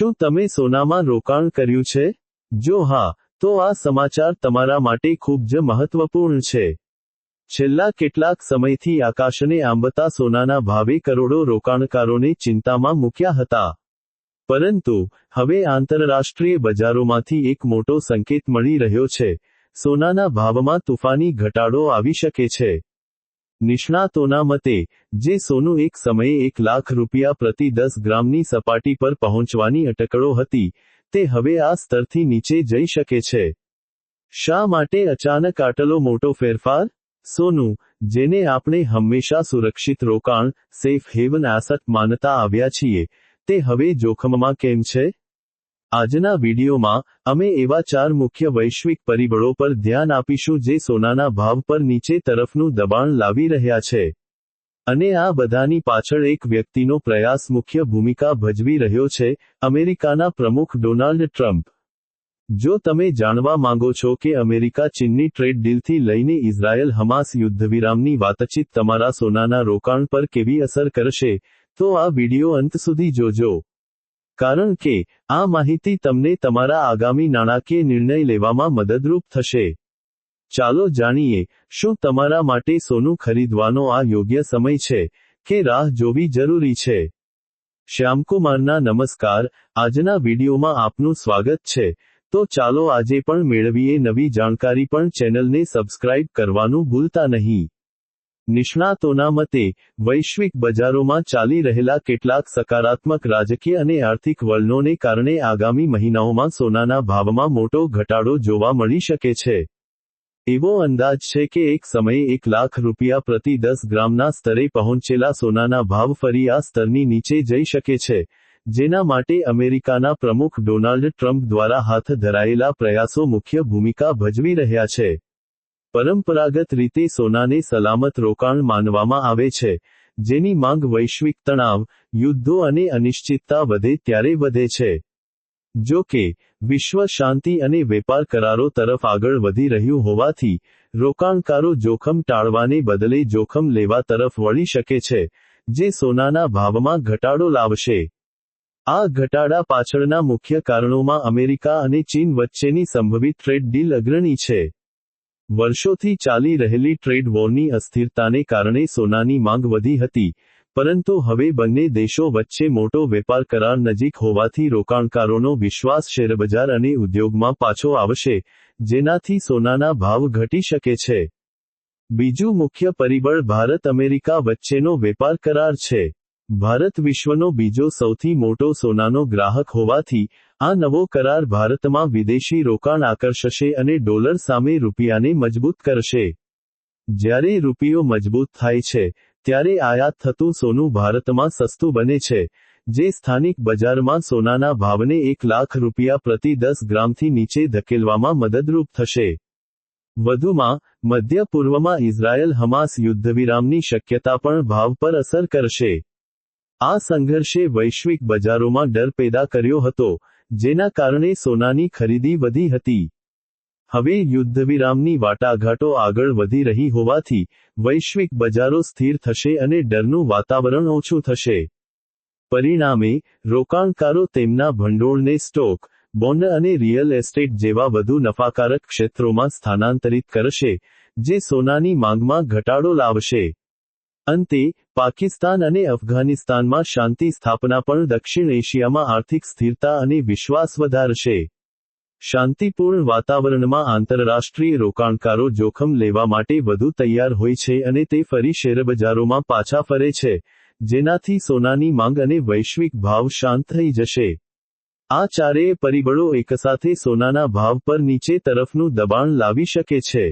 શું તમે સોનામાં રોકાણ કર્યું છે? જો હા, તો આ સમાચાર તમારા માટે ખૂબ જ મહત્વપૂર્ણ છે. છેલ્લા કેટલાક સમયથી આકાશને આંબતા સોનાના ભાવે કરોડો રોકાણકારોને ચિંતામાં મૂક્યા હતા. પરંતુ, હવે આંતરરાષ્ટ્રીય બજારોમાંથી એક મોટો સંકેત મળી રહ્યો છે. સોનાના ભાવમાં તુફાની ઘટાડો આવી શકે છે. નિષ્ણાતોના મતે, જે સોનું એક સમયે એક લાખ રૂપિયા પ્રતિ દસ ગ્રામની સપાટી પર પહોંચવાની અટકળો હતી, તે હવે આ સ્તરથી નીચે જઈ શકે છે. શા માટે અચાનક આટલો મોટો ફેરફાર? સોનું, જેને આપણે હંમેશા સુરક્ષિત રોકાણ, સેફ હેવન એસેટ માનતા આવ્યા છીએ, તે હવે જોખમમાં કેમ છે? આજના વિડીયોમાં, અમે એવા ચાર મુખ્ય વૈશ્વિક પરિબળો પર ધ્યાન આપીશું જે સોનાના ભાવ પર નીચે તરફનું દબાણ લાવી રહ્યા છે. અને આ બધાની પાછળ એક વ્યક્તિનો પ્રયાસ મુખ્ય ભૂમિકા ભજવી રહ્યો છે, અમેરિકાના પ્રમુખ ડોનાલ્ડ ટ્રમ્પ. જો તમે જાણવા માંગો છો કે અમેરિકા ચીનની ટ્રેડ ડીલથી લઈને ઇઝરાયલ હમાસ યુદ્ધવિરામની વાતચીત તમારા સોનાના રોકાણ પર કેવી અસર કરશે, તો આ વીડિયો અંત સુધી જોજો. કારણ કે, આ માહિતી તમને તમારા આગામી નાણાકીય નિર્ણય લેવામાં મદદરૂપ થશે. ચાલો જાણીએ, શું તમારા માટે સોનું ખરીદવાનો આ યોગ્ય સમય છે, કે રાહ જોવી જરૂરી છે? શ્યામકુમારના નમસ્કાર, આજના વિડીયોમાં આપનું સ્વાગત છે. તો ચાલો આજે પણ મેળવીએ નવી જાણકારી પણ ચેનલને સબસ્ક્રાઇબ કરવાનું ભૂલતા નહીં. નિષ્ણાતોના મતે, વૈશ્વિક બજારોમાં ચાલી રહેલા કેટલાક સકારાત્મક રાજકીય અને આર્થિક વલણોને કારણે આગામી મહિનાઓમાં સોનાના ભાવમાં મોટો ઘટાડો જોવા મળી શકે છે. એવો અંદાજ છે કે એક સમયે એક લાખ રૂપિયા પ્રતિ દસ ગ્રામના સ્તરે પહોંચેલા સોનાના ભાવ ફરી આ સ્તરની નીચે જઈ શકે છે, જેના માટે અમેરિકાના પ્રમુખ ડોનાલ્ડ ટ્રમ્પ દ્વારા હાથ ધરાયેલા પ્રયાસો મુખ્ય ભૂમિકા ભજવી રહ્યા છે. પરંપરાગત રીતે સોનાને સલામત રોકાણ માનવામાં આવે છે, જેની માંગ વૈશ્વિક તણાવ, યુદ્ધો અને અનિશ્ચિતતા વધે ત્યારે વધે છે. જો કે, વિશ્વ શાંતિ અને વેપાર કરારો તરફ આગળ વધી રહ્યું હોવાથી, રોકાણકારો જોખમ ટાળવાને બદલે જોખમ લેવા તરફ વળી શકે છે, જે સોનાના ભાવમાં ઘટાડો લાવશે. આ ઘટાડા પાછળના મુખ્ય કારણોમાં અમેરિકા અને ચીન વચ્ચેની સંભવિત ટ્રેડ ડીલ અગ્રણી છે. વર્ષોથી ચાલી રહેલી ટ્રેડ વોરની અસ્થિરતાને કારણે સોનાની માંગ વધી હતી, પરંતુ હવે બંને દેશો વચ્ચે મોટો વેપાર કરાર નજીક હોવાથી રોકાણકારોનો વિશ્વાસ શેરબજાર અને ઉદ્યોગમાં પાછો આવશે, જેનાથી સોનાના ભાવ ઘટી શકે છે. બીજું મુખ્ય પરિબળ ભારત અમેરિકા વચ્ચેનો વેપાર કરાર છે. ભારત વિશ્વનો બીજો સૌથી મોટો સોનાનો ગ્રાહક હોવાથી, આ નવો કરાર ભારતમાં વિદેશી રોકાણ આકર્ષશે અને ડોલર સામે રૂપિયાને મજબૂત કરશે. જ્યારે રૂપિયો મજબૂત થાય છે, ત્યારે આયાત થતું સોનું ભારતમાં સસ્તું બને છે, જે સ્થાનિક બજારમાં સોનાના ભાવને એક લાખ રૂપિયા પ્રતિ દસ ગ્રામથી નીચે ધકેલવામાં મદદરૂપ થશે. વધુમાં, મધ્ય પૂર્વમાં ઇઝરાયેલ હમાસ યુદ્ધવિરામની શક્યતા પણ ભાવ પર અસર કરશે. આ સંઘર્ષે વૈશ્વિક બજારોમાં ડર પેદા કર્યો હતો, જેના કારણે સોનાની ખરીદી વધી હતી. હવે યુદ્ધવિરામની વાટાઘાટો આગળ વધી રહી હોવાથી, વૈશ્વિક બજારો સ્થિર થશે અને ડરનું વાતાવરણ ઓછું થશે. પરિણામે, રોકાણકારો તેમના ભંડોળને સ્ટોક, બોન્ડ અને રિયલ એસ્ટેટ જેવા વધુ નફાકારક ક્ષેત્રોમાં સ્થાનાંતરિત કરશે, જે સોનાની માંગમાં ઘટાડો લાવશે. અંતે પાકિસ્તાન અને અફઘાનિસ્તાનમાં શાંતિ સ્થાપના પણ દક્ષિણ એશિયામાં આર્થિક સ્થિરતા અને વિશ્વાસ વધારશે. શાંતિપૂર્ણ વાતાવરણમાં આંતરરાષ્ટ્રીય રોકાણકારો જોખમ લેવા માટે વધુ તૈયાર હોય છે અને તે ફરી શેરબજારોમાં પાછા ફરે છે, જેનાથી સોનાની માંગ અને વૈશ્વિક ભાવ શાંત થઈ જશે. આ ચારેય પરિબળો એકસાથે સોનાના ભાવ પર નીચે તરફનું દબાણ લાવી શકે છે.